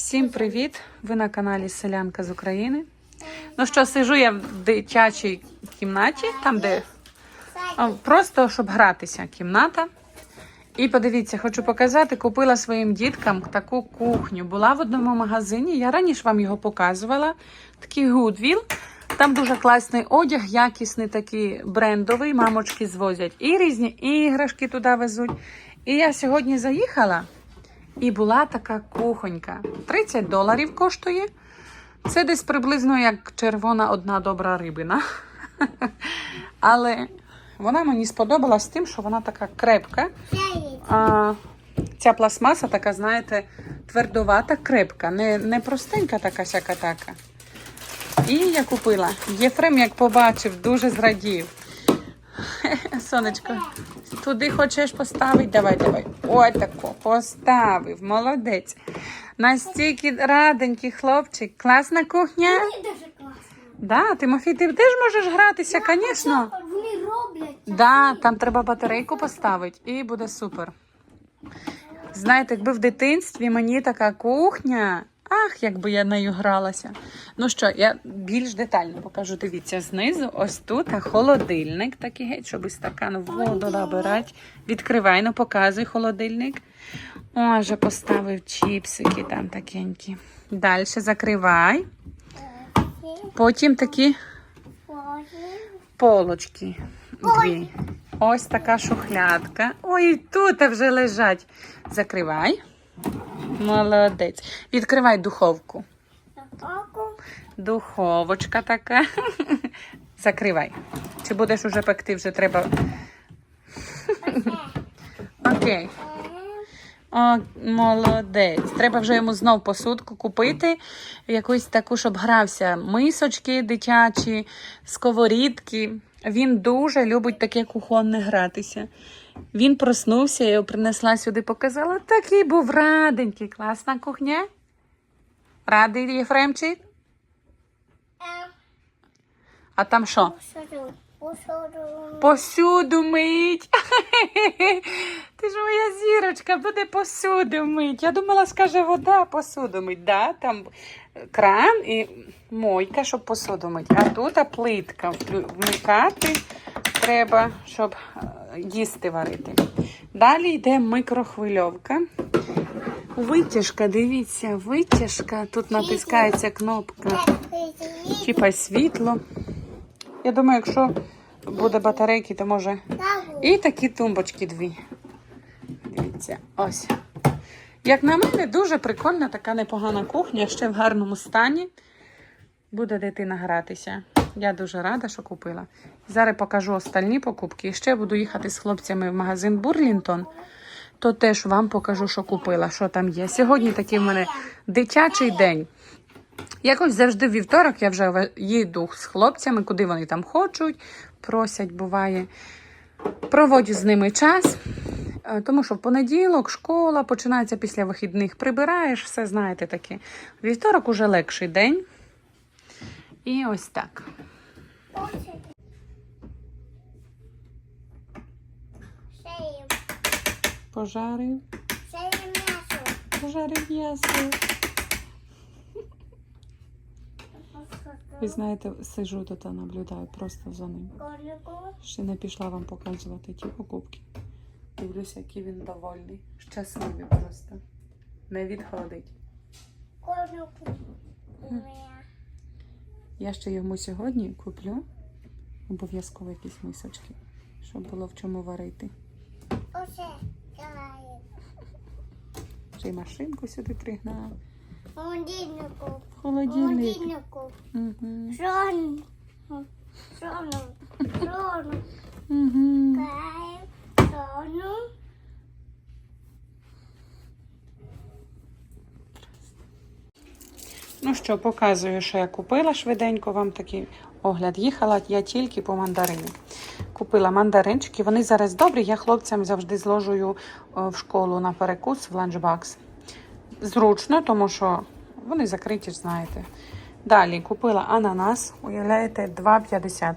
Всім привіт! Ви на каналі Селянка з України. Ну що, сижу я в дитячій кімнаті, там де просто щоб гратися кімната. І подивіться, хочу показати, купила своїм діткам таку кухню. Була в одному магазині, я раніше вам його показувала. Такий Goodwill. Там дуже класний одяг, якісний такий брендовий. Мамочки звозять і різні іграшки туди везуть. І я сьогодні заїхала. І була така кухонька. 30 доларів коштує. Це десь приблизно як червона одна добра рибина. Але вона мені сподобалась тим, що вона така крепка. А, ця пластмаса така, знаєте, твердовата, крепка, не, не простенька така сяка така. І я купила. Єфрем, як побачив, дуже зрадів. Сонечко, туди хочеш поставити? Давай, давай. Ой, тако, поставив, молодець. Настільки раденький хлопчик. Класна кухня. Мені дуже класно. Да, Тимофій, ти теж можеш гратися, звісно. Вони роблять. Да, там треба батарейку поставити і буде супер. Знаєте, якби в дитинстві мені така кухня. Ах, якби я нею гралася. Ну що, я більш детально покажу. Дивіться, знизу ось тут холодильник такий геть, щоб із стакану воду набирати. Відкривай, ну показуй холодильник. О, вже поставив чіпсики там такенькі. Далі закривай. Потім такі полочки. Дві. Ось така шухлядка. Ой, тут вже лежать. Закривай. Молодець. Відкривай духовку. Духовочка така. Закривай. Чи будеш уже пекти, вже треба. Окей. О, молодець. Треба вже йому знов посудку купити. Якусь таку, щоб грався. Мисочки дитячі, сковорідки. Він дуже любить таке кухонне гратися. Він проснувся, я його принесла сюди, показала. Такий був раденький. Класна кухня. Радий Єфремчик? А там що? Посуду мить. Ти ж моя зірочка, буде посуду мить. Я думала, скаже вода, посуду мить. Да, там кран і мойка, щоб посуду мить. А тут а плитка вмикати треба, щоб е, їсти варити. Далі йде микрохвильовка. Витяжка, дивіться, витяжка. Тут натискається кнопка, типа світло. Я думаю, якщо буде батарейки, то може. І такі тумбочки дві. Дивіться, ось. Як на мене, дуже прикольна така непогана кухня, ще в гарному стані. Буде дитина гратися. Я дуже рада, що купила. Зараз покажу остальні покупки. Ще буду їхати з хлопцями в магазин Бурлінтон. То теж вам покажу, що купила, що там є. Сьогодні такий в мене дитячий день. Якось завжди в вівторок я вже їду з хлопцями, куди вони там хочуть, просять, буває. Проводжу з ними час, е, тому що в понеділок школа починається після вихідних, прибираєш, все знаєте таке. Вівторок уже легший день. І ось так. Пожарив, пожарив м'ясо. Ви знаєте, сижу тут та наблюдаю просто за ним. Ще не пішла вам показувати ті покупки. Дивлюся, який він довольний. Щасливий просто. Не відходить. Я ще йому сьогодні куплю обов'язково якісь мисочки, щоб було в чому варити. Ще й машинку сюди пригнав. Холодильнику. Холодильник. Холодильнику. Угу. Шон. Шону. Шону. Угу. Кайф. Шону. Ну що, показую, що я купила швиденько вам такий огляд. Їхала я тільки по мандарині. Купила мандаринчики, вони зараз добрі. Я хлопцям завжди зложую е, в школу на перекус в ланчбакс. Зручно, тому що вони закриті, знаєте. Далі купила ананас, уявляєте, 2,50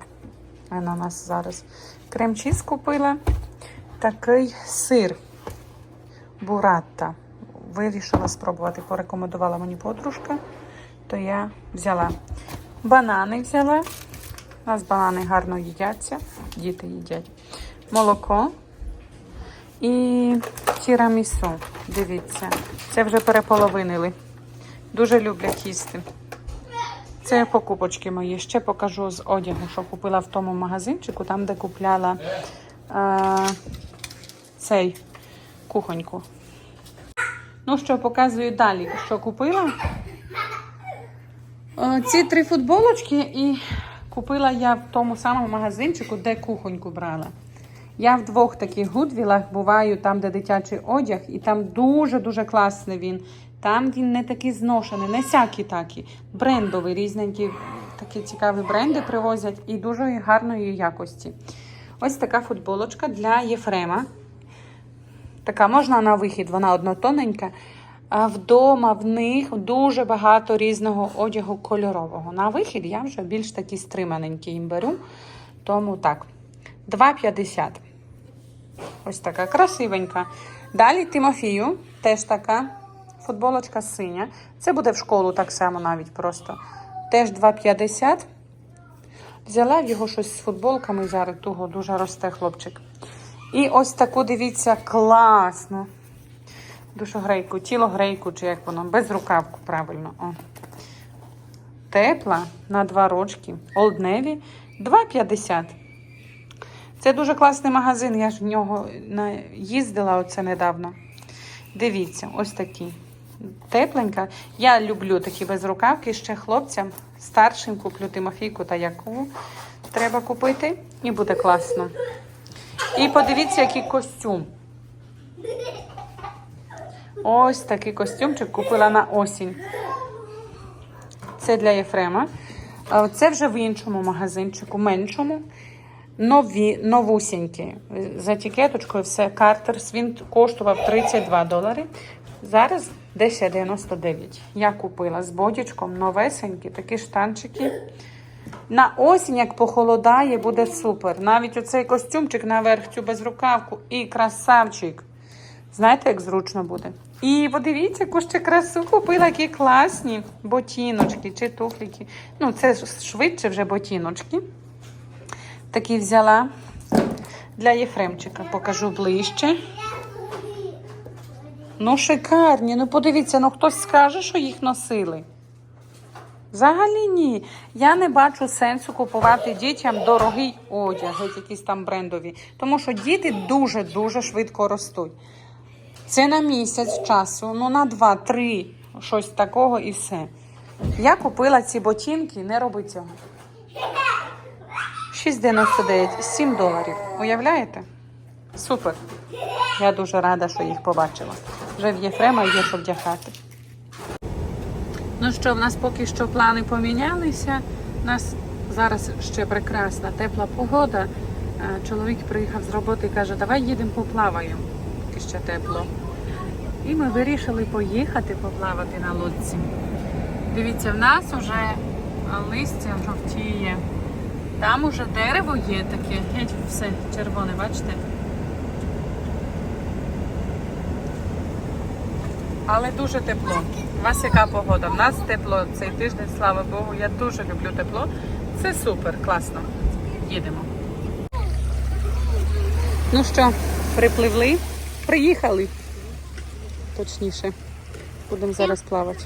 ананас зараз. Крем-чіз купила. Такий сир буратта вирішила спробувати, порекомендувала мені подружка, то я взяла. Банани взяла. У нас банани гарно їдяться, діти їдять. Молоко і тірамісу. Дивіться, це вже переполовинили. Дуже люблять їсти. Це покупочки мої. Ще покажу з одягу, що купила в тому магазинчику, там, де купляла е, цей кухоньку. Ну що, показую далі, що купила. Е, Ці три футболочки і купила я в тому самому магазинчику, де кухоньку брала. Я в двох таких гудвілах буваю, там, де дитячий одяг, і там дуже-дуже класний він. Там він не такий зношений, не всякі такі. Брендові, різненькі такі цікаві бренди привозять і дуже гарної якості. Ось така футболочка для Єфрема. Така можна на вихід, вона однотоненька. Вдома в них дуже багато різного одягу кольорового. На вихід я вже більш такі стриманенькі їм беру. Тому так, 2,50. Ось така красивенька. Далі Тимофію, теж така футболочка синя. Це буде в школу так само навіть просто. Теж 2,50. Взяла в його щось з футболками зараз, туго дуже росте хлопчик. І ось таку, дивіться, класну. Душогрейку, тілогрейку, чи як воно, без рукавку, правильно. О. Тепла на два рочки. Old Navy 2,50. Це дуже класний магазин. Я ж в нього їздила оце недавно. Дивіться, ось такі. Тепленька. Я люблю такі безрукавки ще хлопцям. Старшим куплю Тимофійку та яку треба купити. І буде класно. І подивіться, який костюм. Ось такий костюмчик купила на осінь. Це для Єфрема. Це вже в іншому магазинчику, меншому. Нові, новусінькі. За етикеточкою все Картерс. Він коштував 32 долари. Зараз 10,99. Я купила з бодічком новесенькі такі штанчики. На осінь, як похолодає, буде супер. Навіть оцей костюмчик наверх, цю безрукавку і красавчик. Знаєте, як зручно буде? І подивіться, яку ще красу купила, які класні ботіночки чи туфліки. Ну, це швидше вже ботіночки. Такі взяла для Єфремчика. Покажу ближче. Ну, шикарні. Ну, подивіться, ну хтось скаже, що їх носили. Взагалі ні. Я не бачу сенсу купувати дітям дорогий одяг, якісь там брендові. Тому що діти дуже-дуже швидко ростуть. Це на місяць часу, ну на два-три, щось такого і все. Я купила ці ботинки, не роби цього. 6,99, 7 доларів. Уявляєте? Супер. Я дуже рада, що їх побачила. Вже в Єфрема є що вдягати. Ну що, в нас поки що плани помінялися. У нас зараз ще прекрасна тепла погода. Е, Чоловік приїхав з роботи і каже, давай їдемо поплаваємо, ще тепло. І ми вирішили поїхати поплавати на лодці. Дивіться, в нас вже листя жовтіє. Там уже дерево є таке, геть все червоне, бачите? Але дуже тепло. У вас яка погода? У нас тепло цей тиждень, слава Богу. Я дуже люблю тепло. Це супер, класно. Їдемо. Ну що, припливли? Приїхали. Точніше. Будемо зараз плавати.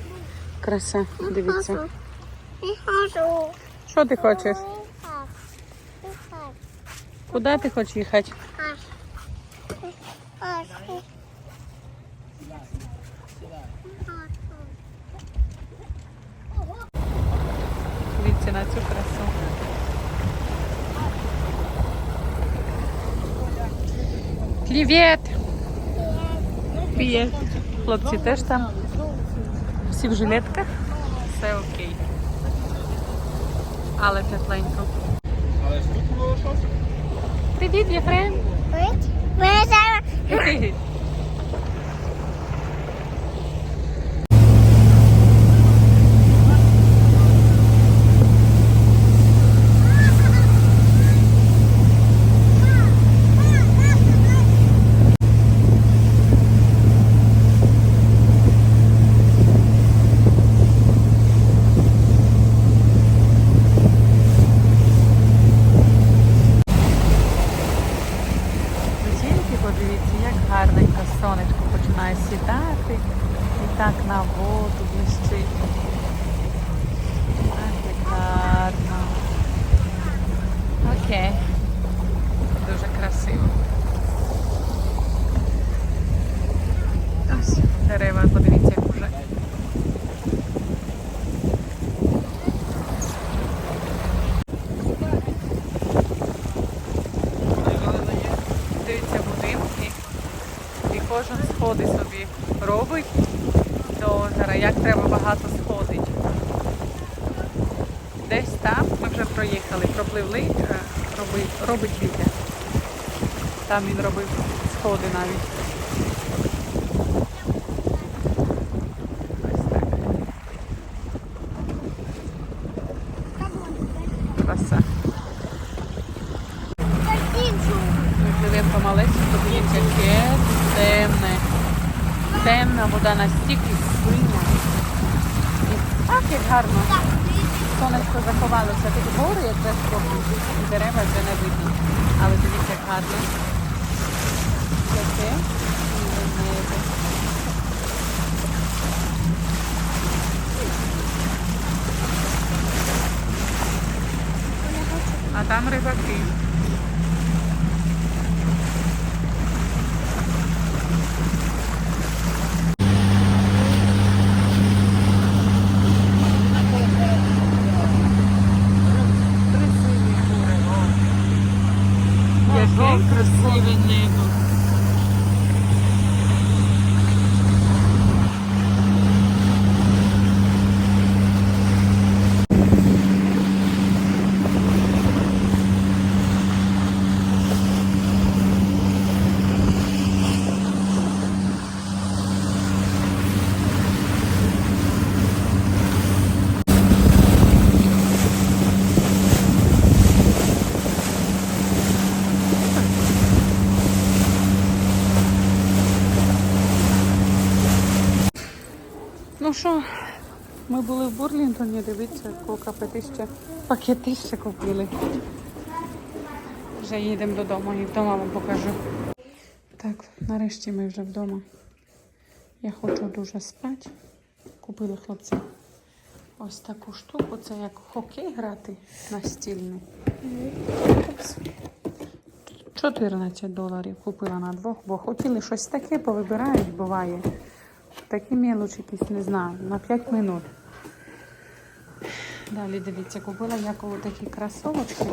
Краса, дивіться. Не хочу. Що ти хочеш? Куди ти хочеш їхати? Дивіться на цю красу. Привіт! Привіт! Хлопці теж там. Всі в жилетках. Все окей. Але тепленько. Привіт, Єфрем! Ми зараз так на воду блищить. Ах, як гарно. Окей. Дуже красиво. Ось дерева, подивіться, як уже. Дивіться будинки. І кожен сходи собі робить до озера. Як треба багато сходить. Десь там ми вже проїхали, пропливли, е, робить, робить Вітя. Там він робив сходи навіть. Ось так. Краса. Ми пливемо помалесенько, подивіться, яке темне. Темна вода настільки як гарно. Сонечко заховалося. Тут гори якраз трохи. І дерева вже не видно. Але дивіться, як гарно. Яке. А там рибаки. Красиве небо. Ну що, ми були в Бурлінтоні, дивіться, кока петище, пакетище купили. Вже їдемо додому і вдома вам покажу. Так, нарешті ми вже вдома. Я хочу дуже спати. Купили хлопці ось таку штуку. Це як хокей грати настільний. 14 доларів купила на двох, бо хотіли щось таке, повибирають, буває. Такі мелочі якісь, не знаю, на 5 минут. Далі дивіться, купила я коло такі кросовочки.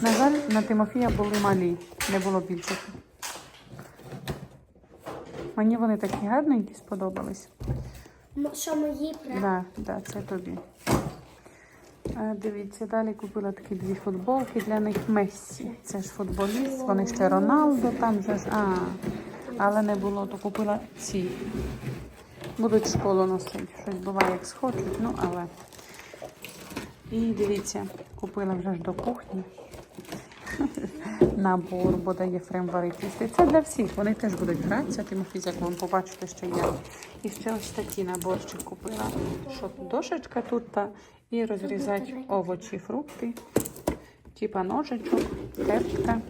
На жаль, на Тимофія були малі, не було більших. Мені вони такі гарненькі сподобались. Що мої прям? Да, да, це тобі. А, дивіться, далі купила такі дві футболки для них Мессі. Це ж футболіст, вони ще Роналдо там же ж. А, але не було, то купила ці. Будуть школу носити. Щось буває, як схочуть, ну але. І дивіться, купила вже ж до кухні. Набор, бо дає варить їсти. Це для всіх. Вони теж будуть гратися. Тимофій, як вам побачите, що я. І ще ось такі наборчик купила. Що дошечка тут та і розрізати овочі, фрукти. Типа ножичок, терка.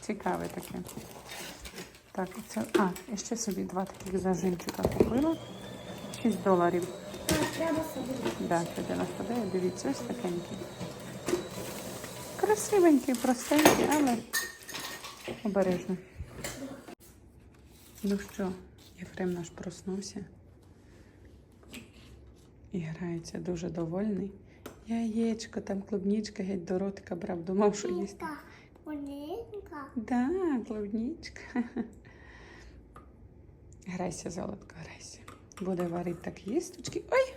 Цікаве таке. Так, це. А, і ще собі два таких зажимчика купила. 6 доларів. Треба собі. Да, це 99, дивіться, ось такенький. Красивенький, простенький, але обережно. Ну що, Єфрем наш проснувся і грається дуже довольний. Яєчко, там клубнічка геть до ротика брав, думав, що їсти. Маленька. Да, клубнічка. Грайся, золотко, грайся. Буде варити так їсточки. Ой!